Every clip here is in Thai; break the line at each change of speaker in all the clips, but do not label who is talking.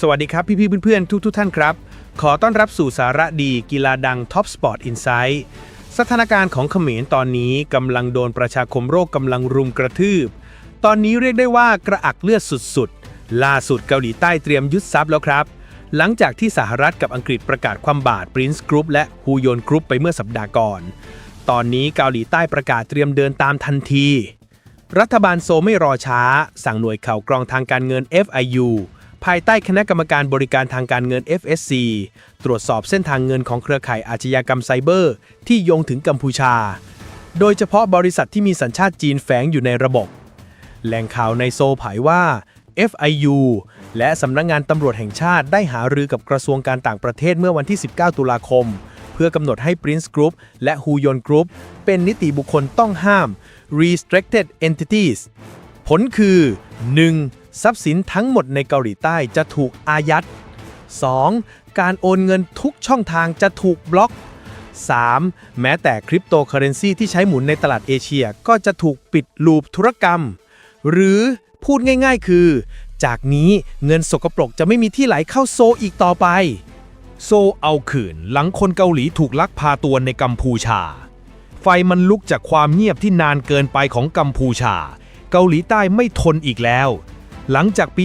สวัสดีครับ พี่ๆเพื่อนๆ ทุกๆท่านครับ ขอต้อนรับสู่สาระดีกีฬาดัง Top Sport Insight สถานการณ์ของเขมรตอนนี้กำลังโดนประชาคมโรคกำลังรุมกระทืบ ตอนนี้เรียกได้ว่ากระอักเลือดสุดๆ ล่าสุดเกาหลีใต้เตรียมยึดทรัพย์แล้วครับ หลังจากที่สหรัฐกับอังกฤษประกาศความบาด Prince Group และฮูยนกรุ๊ปไปเมื่อสัปดาห์ก่อน ตอนนี้เกาหลีใต้ประกาศเตรียมเดินตามทันที รัฐบาลโซไม่รอช้า สั่งหน่วยข่าวกรองทางการเงิน FIU ภายใต้คณะกรรมการบริการทางการเงิน FSC ตรวจสอบเส้นทางเงินของเครือข่ายอาชญากรรมไซเบอร์ ที่โยงถึงกัมพูชา โดยเฉพาะบริษัทที่มีสัญชาติจีนแฝงอยู่ในระบบ แหล่งข่าวในโซลเผยว่า FIU และสำนักงงานตำรวจแห่งชาติได้หารือกับกระทรวงการต่างประเทศเมื่อวันที่ 19 ตุลาคม เพื่อกำหนดให้ Prince Group และ h u y o n Group เป็นนิติบุคคลต้องห้าม Restricted Entities ผลคือ 1. ทรัพย์สินทั้งหมดในเกาหลีใต้จะถูกอายัด 2. การโอนเงินทุกช่องทางจะถูกบล็อก 3. แม้แต่คริปโตเคอเรนซีที่ใช้หมุนในตลาดเอเชียก็จะถูกปิดลูปธุรกรรม หรือพูดง่ายๆคือ จากนี้เงินสกปรกจะไม่มีที่ไหลเข้าโซอีกต่อไป
โซเอาขืนหลังคนเกาหลีถูกลักพาตัวในกัมพูชา ไฟมันลุกจากความเงียบที่นานเกินไปของกัมพูชา เกาหลีใต้ไม่ทนอีกแล้ว หลังจากปี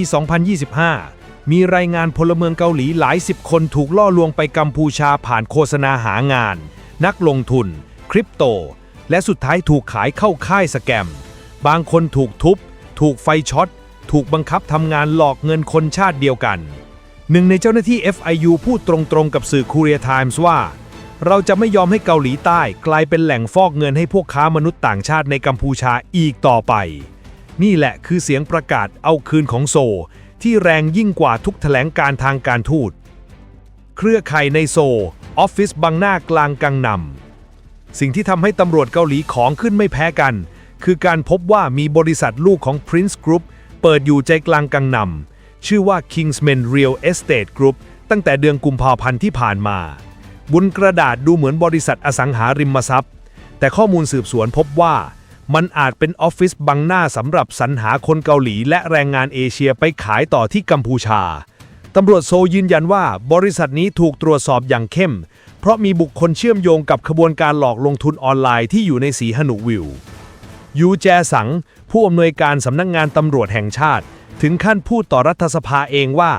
2025 มีรายงานพลเมืองเกาหลีหลายสิบคนถูกล่อลวงไปกัมพูชาผ่านโฆษณาหางาน นักลงทุน คริปโต และสุดท้ายถูกขายเข้าค่ายสแกม บางคนถูกทุบ ถูกไฟช็อต ถูกบังคับทำงานหลอกเงินคนชาติเดียวกัน หนึ่งในเจ้าหน้าที่ FIU พูดตรงๆกับสื่อ Korea Times ว่า เราจะไม่ยอมให้เกาหลีใต้กลายเป็นแหล่งฟอกเงินให้พวกค้ามนุษย์ต่างชาติในกัมพูชาอีกต่อไป นี่แหละคือเสียงประกาศเอาคืนของโซ ที่แรงยิ่งกว่าทุกแถลงการทางการทูต เครือข่ายในโซ ออฟฟิศบังหน้ากลางกังนำสิ่งที่ทำให้ตำรวจเกาหลีของขึ้นไม่แพ้กัน คือการพบว่ามีบริษัทลูกของ Prince Group เปิดอยู่ใจกลางกังนำชื่อว่า Kingsman Real Estate Group ตั้งแต่เดือนกุมภาพันธ์ที่ผ่านมา บนกระดาษดูเหมือนบริษัทอสังหาริมทรัพย์ แต่ข้อมูลสืบสวนพบว่า มันอาจเป็นออฟฟิศบังหน้าสำหรับสรรหาคนเกาหลีและแรงงานเอเชียไปขายต่อที่กัมพูชา ตำรวจโซยืนยันว่าบริษัทนี้ถูกตรวจสอบอย่างเข้ม เพราะมีบุคคลเชื่อมโยงกับขบวนการหลอกลงทุนออนไลน์ที่อยู่ในสีหนุวิว ยูแจสัง ผู้อำนวยการสำนักงงานตำรวจแห่งชาติ ถึงขั้นพูดต่อรัฐสภาเองว่า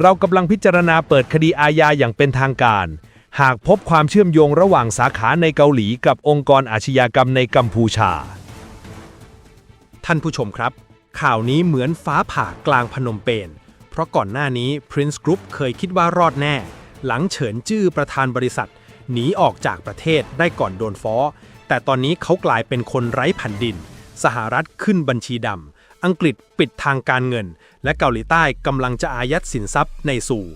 เรากำลังพิจารณาเปิดคดีอาญาอย่างเป็นทางการ หากพบความเชื่อมโยงระหว่างสาขาในเกาหลีกับองค์กรอาชญากรรมในกัมพูชา
ท่านผู้ชมครับ ข่าวนี้เหมือนฟ้าผ่ากลางพนมเปญ เพราะก่อนหน้านี้ Prince Group เคยคิดว่ารอดแน่ หลังเฉินจื้อประธานบริษัท หนีออกจากประเทศได้ก่อนโดนฟ้อ แต่ตอนนี้เขากลายเป็นคนไร้แผ่นดิน สหรัฐขึ้นบัญชีดำอังกฤษปิดทางการเงิน และเกาหลีใต้กำลังจะอายัดสินทรัพย์ในสู่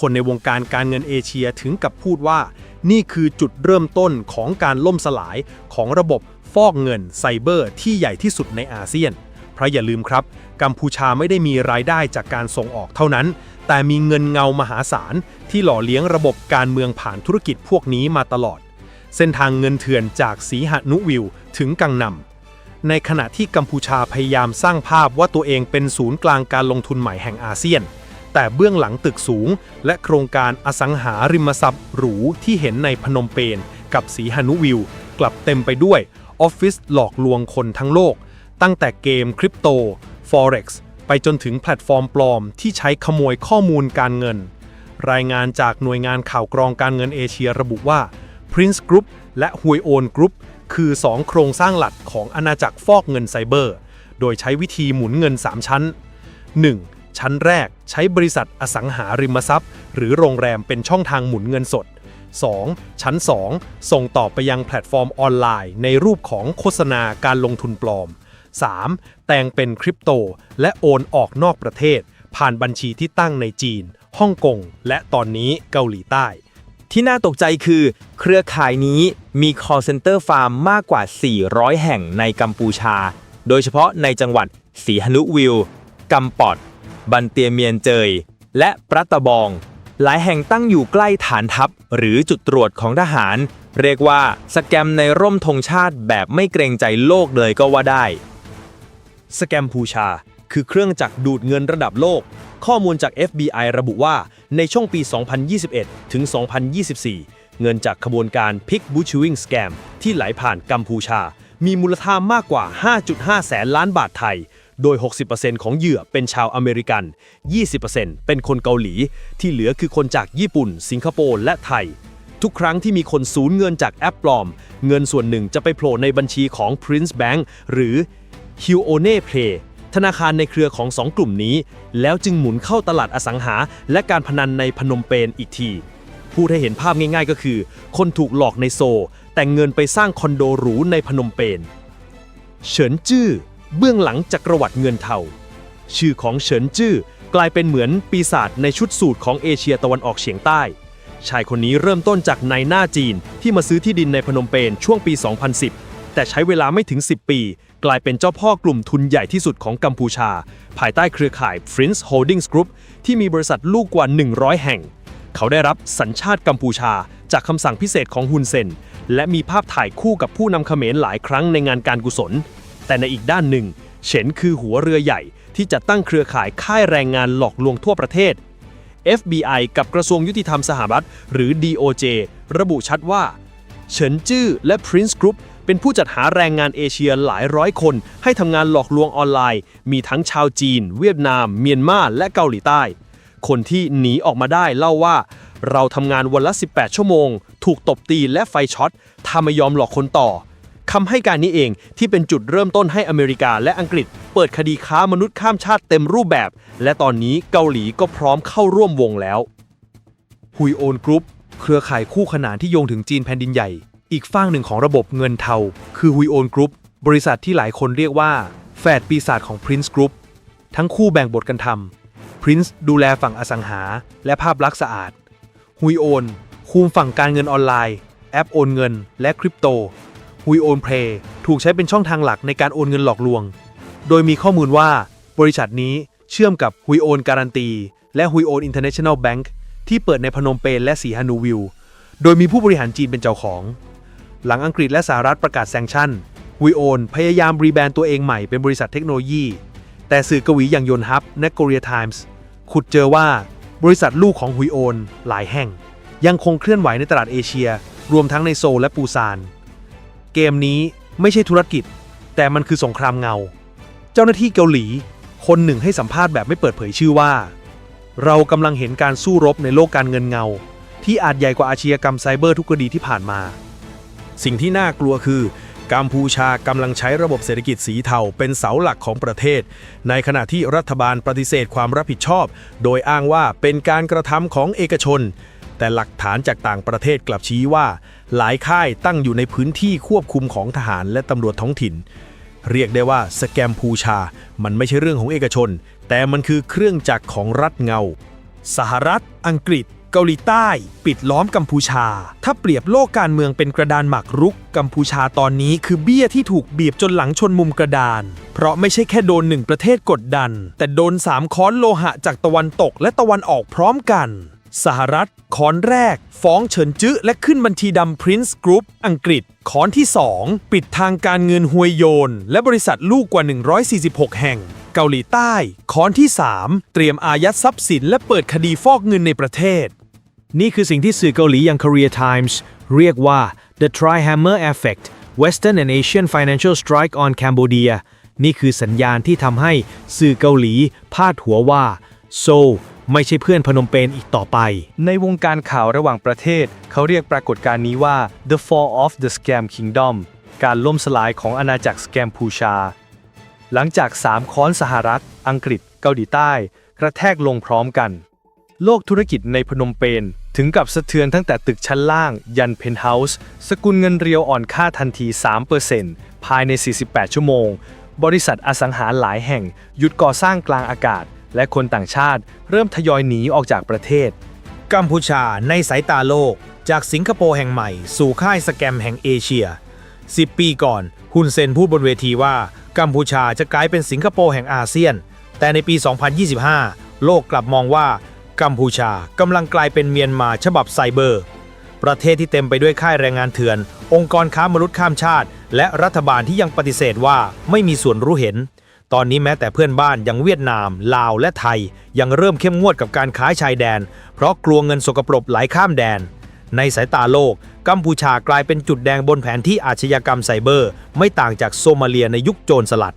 คนในวงการการเงินเอเชียถึงกับพูดว่า นี่คือจุดเริ่มต้นของการล่มสลายของระบบฟอกเงินไซเบอร์ที่ใหญ่ที่สุดในอาเซียน เพราะอย่าลืมครับ กัมพูชาไม่ได้มีรายได้จากการส่งออกเท่านั้น แต่มีเงินเงามหาศาล ที่หล่อเลี้ยงระบบการเมืองผ่านธุรกิจพวกนี้มาตลอด เส้นทางเงินเถื่อนจากสีหนุวิวถึงกังนำในขณะที่กัมพูชาพยายามสร้างภาพว่าตัวเองเป็นศูนย์กลางการลงทุนใหม่แห่งอาเซียน แต่เบื้องหลังตึกสูง และโครงการอสังหาริมทรัพย์หรูที่เห็นในพนมเปญกับสีหนุวิว กลับเต็มไปด้วยออฟฟิศหลอกลวงคนทั้งโลก ตั้งแต่เกมคริปโต Forex ไปจนถึงแพลตฟอร์มปลอมที่ใช้ขโมยข้อมูลการเงิน รายงานจากหน่วยงานข่าวกรองการเงินเอเชียระบุว่า Prince Group และ h u y o n Group คือ 2 โครงสร้างหลักของอาณาจักรฟอกเงินไซเบอร์ โดยใช้วิธีหมุนเงิน 3 ชั้น 1. ชั้นแรกใช้บริษัทอสังหาริมทรัพย์ หรือโรงแรมเป็นช่องทางหมุนเงินสด 2. ชั้น 2 ส่งต่อไปยังแพลตฟอร์มออนไลน์ ในรูปของโฆษณาการลงทุนปลอม 3. แต่งเป็นคริปโต และโอนออกนอกประเทศ ผ่านบัญชีที่ตั้งในจีน ฮ่องกง และตอนนี้เกาหลีใต้
ที่น่าตกใจคือ เครือข่ายนี้มี call center farm มากกว่า 400 แห่งในกัมพูชา โดยเฉพาะในจังหวัดสีหนุวิวกัมปอด บันเตียเมียนเจย และปรัตบอง หลายแห่งตั้งอยู่ใกล้ฐานทัพ หรือจุดตรวจของทหาร เรียกว่าสแกมในร่มธงชาติแบบไม่เกรงใจโลกเลยก็ว่าได้
สแกมพูชา คือเครื่องจักรดูดเงินระดับโลก ข้อมูลจาก FBI ระบุว่าในช่วงปี 2021 ถึง 2024 เงินจากขบวนการ Pick Butchering Scam ที่ไหลผ่านกัมพูชา มีมูลค่ามากกว่า 5.5 แสนล้านบาทไทย โดย 60%ของเหยื่อเป็นชาวอเมริกัน 20%เป็นคนเกาหลี ที่เหลือคือคนจากญี่ปุ่น สิงคโปร์และไทย ทุกครั้งที่มีคนสูญเงินจากแอปปลอม เงินส่วนหนึ่งจะไปโผล่ในบัญชีของ Prince Bank หรือ h u o n e Play ธนาคารในเครือของสองกลุ่มนี้ แล้วจึงหมุนเข้าตลาดอสังหา และการพนันในพนมเปญอีกทีพูดให้เห็นภาพง่ายๆก็คือ คนถูกหลอกในโซ แต่งเงินไปสร้างคอนโดหรูในพนมเปญเฉินจื้อ เบื้องหลังจักรวรรดิเงินเทา ชื่อของเฉินจื้อกลายเป็นเหมือนปีศาจในชุดสูตรของเอเชียตะวันออกเฉียงใต้ ชายคนนี้เริ่มต้นจากนายหน้าจีนที่มาซื้อที่ดินในพนมเปญช่วงปี 2010 แต่ใช้เวลาไม่ถึง 10 ปี กลายเป็นเจ้าพ่อกลุ่มทุนใหญ่ที่สุดของกัมพูชา ภายใต้เครือข่าย Prince Holdings Group ที่มีบริษัทลูกกว่า 100 แห่ง เขาได้รับสัญชาติกัมพูชาจากคำสั่งพิเศษของฮุนเซน และมีภาพถ่ายคู่กับผู้นำเขมรหลายครั้งในงานการกุศล แต่ในอีกด้านหนึ่ง เฉินคือหัวเรือใหญ่ที่จะตั้งเครือข่ายค่ายแรงงานหลอกลวงทั่วประเทศ FBI กับกระทรวงยุติธรรมสหรัฐ หรือ DOJ ระบุชัดว่า เฉินจื้อและ Prince Group เป็นผู้จัดหาแรงงานเอเชียหลายร้อยคน ให้ทำงานหลอกลวงออนไลน์ มีทั้งชาวจีน เวียดนาม เมียนมาและเกาหลีใต้ คนที่หนีออกมาได้เล่าว่า เราทำงานวันละ 18 ชั่วโมง ถูกตบตีและไฟช็อตถ้าไม่ยอมหลอกคนต่อ คำให้การนี้เองที่เป็นจุดเริ่มต้นให้อเมริกาและอังกฤษ เปิดคดีค้ามนุษย์ข้ามชาติเต็มรูปแบบ และตอนนี้เกาหลีก็พร้อมเข้าร่วมวงแล้ว
ฮุยโอนกรุ๊ปเครือข่ายคู่ขนานที่โยงถึงจีนแผ่นดินใหญ่ อีกฝั่งหนึ่งของระบบเงินเทา คือฮุยโอนกรุ๊ปบริษัทที่หลายคนเรียกว่า แฝดปีศาจของ Prince Group ทั้งคู่แบ่งบทกันทำ Prince ดูแลฝั่งอสังหา และภาพลักษณ์สะอาดฮุยโอนคุมฝั่งการเงินออนไลน์ แอปโอนเงิน และคริปโต ฮุยโอนเพย์ถูกใช้เป็นช่องทางหลักในการโอนเงินหลอกลวง โดยมีข้อมูลว่าบริษัทนี้เชื่อมกับฮุยโอนการันตีและฮุยโอนอินเตอร์เนชั่นแนลแบงก์ที่เปิดในพนมเปญและสีฮานูวิล โดยมีผู้บริหารจีนเป็นเจ้าของ หลังอังกฤษและสหรัฐประกาศแซงชั่นฮุยโอนพยายามรีแบรนด์ตัวเองใหม่เป็นบริษัทเทคโนโลยี แต่สื่อกวีอย่างยนฮับและโกเรียไทมส์ขุดเจอว่าบริษัทลูกของฮุยโอนหลายแห่ง ยังคงเคลื่อนไหวในตลาดเอเชีย รวมทั้งในโซลและปูซาน เกมนี้ไม่ใช่ธุรกิจ แต่มันคือสงครามเงา เจ้าหน้าที่เกาหลี คนหนึ่งให้สัมภาษณ์แบบไม่เปิดเผยชื่อว่า เรากำลังเห็นการสู้รบในโลกการเงินเงา ที่อาจใหญ่กว่าอาชญากรรมไซเบอร์ทุกคดีที่ผ่านมา
สิ่งที่น่ากลัวคือกัมพูชากำลังใช้ระบบเศรษฐกิจสีเทาเป็นเสาหลักของประเทศ ในขณะที่รัฐบาลปฏิเสธความรับผิดชอบ โดยอ้างว่าเป็นการกระทำของเอกชน แต่หลักฐานจากต่างประเทศกลับชี้ว่า หลายค่ายตั้งอยู่ในพื้นที่ควบคุมของทหารและตำรวจท้องถิ่น เรียกได้ว่าสแกมพูชา มันไม่ใช่เรื่องของเอกชน แต่มันคือเครื่องจักรของรัฐเงา สหรัฐ อังกฤษ เกาหลีใต้ ปิดล้อมกัมพูชา ถ้าเปรียบโลกการเมืองเป็นกระดานหมากรุก กัมพูชาตอนนี้คือเบี้ยที่ถูกบีบจนหลังชนมุมกระดาน เพราะไม่ใช่แค่โดนหนึ่งประเทศกดดัน แต่โดนสามค้อนโลหะจากตะวันตกและตะวันออกพร้อมกัน สหรัฐค้อนแรก ฟ้องเฉินจื้อและขึ้นบัญชีดำ Prince Group อังกฤษค้อนที่ 2 ปิดทางการเงินฮวยโยน และบริษัทลูกกว่า 146 แห่ง เกาหลีใต้ค้อนที่ 3 เตรียมอายัดทรัพย์สิน และเปิดคดีฟอกเงินในประเทศ นี่คือสิ่งที่สื่อเกาหลีอย่าง Korea Times เรียกว่า the Trihammer Effect Western and Asian Financial Strike on Cambodia นี่คือสัญญาณที่ทำให้สื่อเกาหลีพาดหัวว่าโซล ไม่ใช่เพื่อนพนมเปญอีกต่อไป
ในวงการข่าวระหว่างประเทศ เขาเรียกปรากฏการณ์นี้ว่า the fall of the scam kingdom การล่มสลายของอาณาจักรสแกมพูชา หลังจากสามค้อนสหรัฐ อังกฤษ เกาหลีใต้ กระแทกลงพร้อมกัน โลกธุรกิจในพนมเปญถึงกับสะเทือนตั้งแต่ตึกชั้นล่าง ยันเพนท์เฮาส์สกุลเงินเรียวอ่อนค่าทันที 3%ภายใน 48 ชั่วโมง บริษัทอสังหาหลายแห่ง หยุดก่อสร้างกลางอากาศ และคนต่างชาติเริ่มทยอยหนีออกจากประเทศ
กัมพูชาในสายตาโลก จากสิงคโปร์แห่งใหม่ สู่ค่ายสแกมแห่งเอเชีย 10 ปีก่อนฮุนเซนพูดบนเวทีว่า กัมพูชาจะกลายเป็นสิงคโปร์แห่งอาเซียน แต่ในปี 2025 โลกกลับมองว่า กัมพูชากำลังกลายเป็นเมียนมาฉบับไซเบอร์ ประเทศที่เต็มไปด้วยค่ายแรงงานเถื่อน องค์กรค้ามนุษย์ข้ามชาติ และรัฐบาลที่ยังปฏิเสธว่าไม่มีส่วนรู้เห็น
ตอนนี้แม้แต่เพื่อนบ้านอย่างเวียดนาม ลาวและไทย ยังเริ่มเข้มงวดกับการค้าชายแดน เพราะกลัวเงินสกปรกไหลข้ามแดน ในสายตาโลก กัมพูชากลายเป็นจุดแดงบนแผนที่อาชญากรรมไซเบอร์ ไม่ต่างจากโซมาเลียในยุคโจรสลัด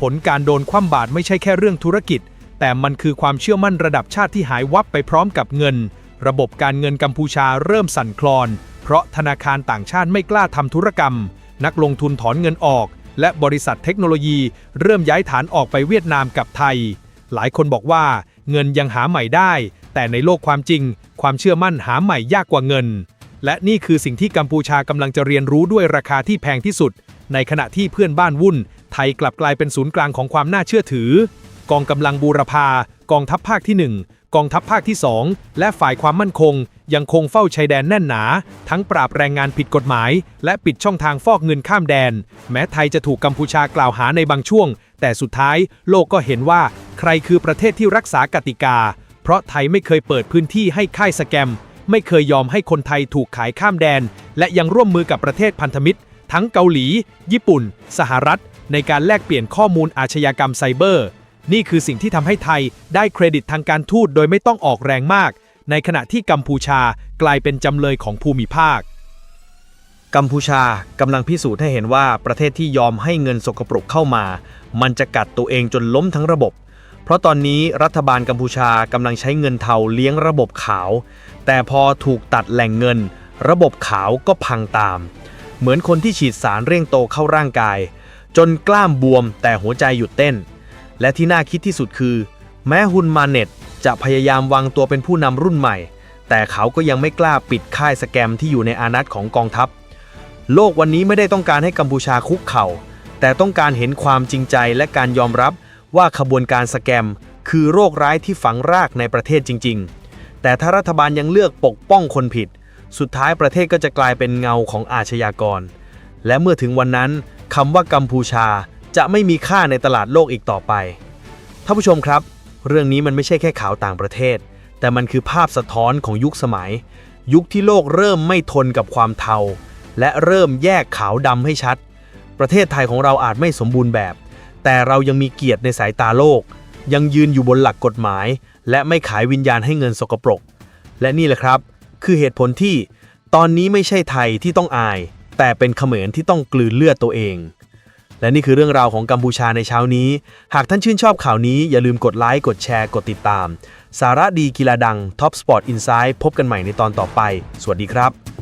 ผลการโดนคว่ำบาตรไม่ใช่แค่เรื่องธุรกิจ แต่มันคือความเชื่อมั่นระดับชาติที่หายวับไปพร้อมกับเงิน ระบบการเงินกัมพูชาเริ่มสั่นคลอน เพราะธนาคารต่างชาติไม่กล้าทำธุรกรรม นักลงทุนถอนเงินออก และบริษัทเทคโนโลยีเริ่มย้ายฐานออกไปเวียดนามกับไทย หลายคนบอกว่าเงินยังหาใหม่ได้ แต่ในโลกความจริง ความเชื่อมั่นหาใหม่ยากกว่าเงิน และนี่คือสิ่งที่กัมพูชากำลังจะเรียนรู้ด้วยราคาที่แพงที่สุด ในขณะที่เพื่อนบ้านวุ่น ไทยกลับกลายเป็นศูนย์กลางของความน่าเชื่อถือกองกำลังบูรพากองทัพภาคที่ 1 กองทัพภาคที่ 2 และฝ่ายความมั่นคง ยังคงเฝ้าชายแดนแน่นหนา ทั้งปราบแรงงานผิดกฎหมาย และปิดช่องทางฟอกเงินข้ามแดน แม้ไทยจะถูกกัมพูชากล่าวหาในบางช่วง แต่สุดท้ายโลกก็เห็นว่า ใครคือประเทศที่รักษากติกา เพราะไทยไม่เคยเปิดพื้นที่ให้ค่ายสแกม ไม่เคยยอมให้คนไทยถูกขายข้ามแดน และยังร่วมมือกับประเทศพันธมิตร ทั้งเกาหลี ญี่ปุ่น สหรัฐ ในการแลกเปลี่ยนข้อมูลอาชญากรรมไซเบอร์ นี่คือสิ่งที่ทำให้ไทยได้เครดิตทางการทูตโดยไม่ต้องออกแรงมาก ในขณะที่กัมพูชากลายเป็นจำเลยของภูมิภาค
กัมพูชากำลังพิสูจน์ให้เห็นว่าประเทศที่ยอมให้เงินสกปรกเข้ามา มันจะกัดตัวเองจนล้มทั้งระบบ เพราะตอนนี้รัฐบาลกัมพูชากำลังใช้เงินเทาเลี้ยงระบบขาว แต่พอถูกตัดแหล่งเงิน ระบบขาวก็พังตาม เหมือนคนที่ฉีดสารเร่งโตเข้าร่างกาย จนกล้ามบวมแต่หัวใจหยุดเต้น และที่น่าคิดที่สุดคือ แม้ฮุนมาเน็ตจะพยายามวางตัวเป็นผู้นำรุ่นใหม่ แต่เขาก็ยังไม่กล้าปิดค่ายสแกมที่อยู่ในอานัตของกองทัพ โลกวันนี้ไม่ได้ต้องการให้กัมพูชาคุกเข่า แต่ต้องการเห็นความจริงใจและการยอมรับว่าขบวนการสแกม คือโรคร้ายที่ฝังรากในประเทศจริง ๆ แต่ถ้ารัฐบาลยังเลือกปกป้องคนผิด สุดท้ายประเทศก็จะกลายเป็นเงาของอาชญากร และเมื่อถึงวันนั้นคำว่ากัมพูชา จะไม่มีค่าในตลาดโลกอีกต่อไปท่านผู้ชมครับ เรื่องนี้มันไม่ใช่แค่ข่าวต่างประเทศ แต่มันคือภาพสะท้อนของยุคสมัย ยุคที่โลกเริ่มไม่ทนกับความเทา และเริ่มแยกขาวดำให้ชัด ประเทศไทยของเราอาจไม่สมบูรณ์แบบ แต่เรายังมีเกียรติในสายตาโลก ยังยืนอยู่บนหลักกฎหมาย และไม่ขายวิญญาณให้เงินสกปรก และนี่แหละครับ คือเหตุผลที่ ตอนนี้ไม่ใช่ไทยที่ต้องอาย แต่เป็นเขมรที่ต้องกลืนเลือดตัวเอง และนี่คือเรื่องราวของกัมพูชาในเช้านี้ หากท่านชื่นชอบข่าวนี้อย่าลืมกดไลค์กดแชร์กดติดตาม สาระดีกีฬาดัง Top Sport Insight พบกันใหม่ในตอนต่อไป สวัสดีครับ